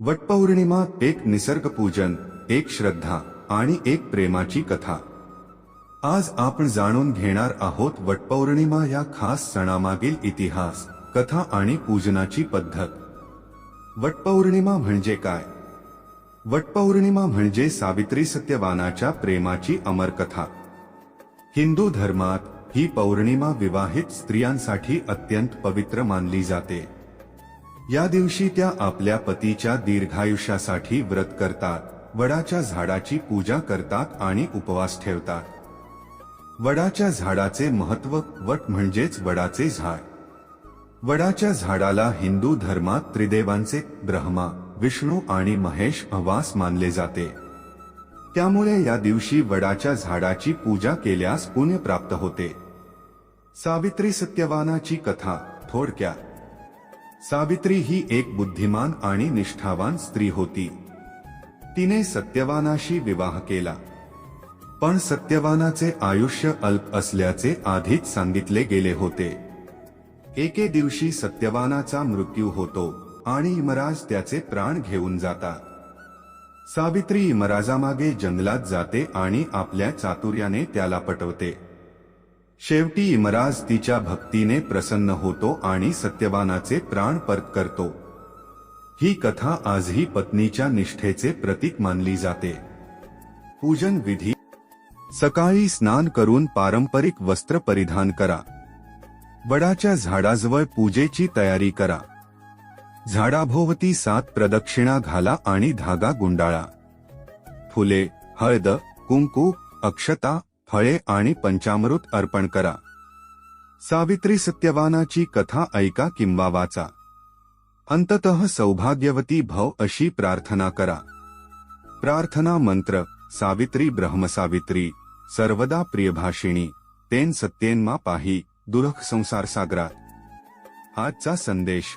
वटपौर्णिमा एक निसर्गपूजन एक श्रद्धा आणि एक प्रेमाची कथा. आज आपण जाणून घेणार आहोत वटपौर्णिमा या खास सणामागील इतिहास कथा आणि पूजनाची पद्धत. वटपौर्णिमा म्हणजे काय? वटपौर्णिमा म्हणजे सावित्री सत्यवानाच्या प्रेमाची अमर कथा हिंदू धर्मात ही पौर्णिमा विवाहित स्त्रियांसाठी अत्यंत पवित्र मानली जाते. या दिवशी त्या आपल्या पतीच्या दीर्घायुष्यासाठी व्रत करतात वडाच्या झाडाची पूजा करतात आणि उपवास ठेवतात. वडाच्या झाडाचे महत्त्व वट म्हणजेच वडाचे झाड. वडाच्या झाडाला हिंदू धर्मात त्रिदेवांचे ब्रह्मा विष्णू आणि महेश अवास मानले जाते. त्यामुळे या दिवशी वडाच्या झाडाची पूजा केल्यास पुण्य प्राप्त होते. सावित्री सत्यवानाची कथा थोडक्यात. सावित्री ही एक बुद्धिमान आणि निष्ठावान स्त्री होती. तिने सत्यवानाशी विवाह केला. पण सत्यवानाचे आयुष्य अल्प असल्याचे आधीच सांगितले गेले होते. एके दिवशी सत्यवानाचा मृत्यू होतो आणि इमराज त्याचे प्राण घेऊन जातात सावित्री इमराजामागे जंगलात जाते आणि आपल्या चातुर्याने त्याला पटवते. शेवटी इमराज तिच्या भक्तीने प्रसन्न होतो आणि सत्यवानाचे प्राण परत करतो. ही कथा आजही पत्नीच्या निष्ठेचे प्रतीक मानली जाते. पूजन विधी. सकाळी स्नान करून पारंपरिक वस्त्र परिधान करा. वडाच्या झाडाजवळ पूजेची तयारी करा. झाडाभोवती सात प्रदक्षिणा घाला आणि धागा गुंडाळा. फुले हळद कुंकू अक्षता फळे आणि पंचामृत अर्पण करा. सावित्री सत्यवानाची कथा ऐका किंवा वाचा. अंततः सौभाग्यवती भव अशी प्रार्थना करा. प्रार्थना मंत्र सावित्री ब्रह्मसावित्री सर्वदा प्रियभाषिणी तेन सत्येन्मा पाही दुरख संसार सागरात आजचा संदेश.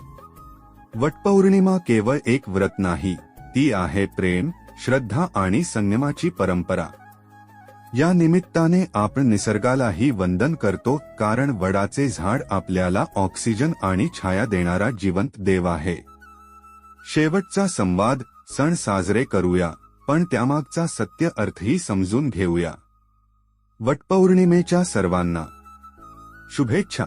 वटपौर्णिमा केवळ एक व्रत नाही ती आहे प्रेम श्रद्धा आणि संयमाची परंपरा. या निमित्ताने आपण निसर्गालाही वंदन करतो कारण वडाचे झाड आपल्याला ऑक्सिजन आणि छाया देणारा जिवंत देव आहे. शेवटचा संवाद सण साजरे करूया पण त्यामागचा सत्य अर्थही समजून घेऊया. वटपौर्णिमेच्या सर्वांना शुभेच्छा.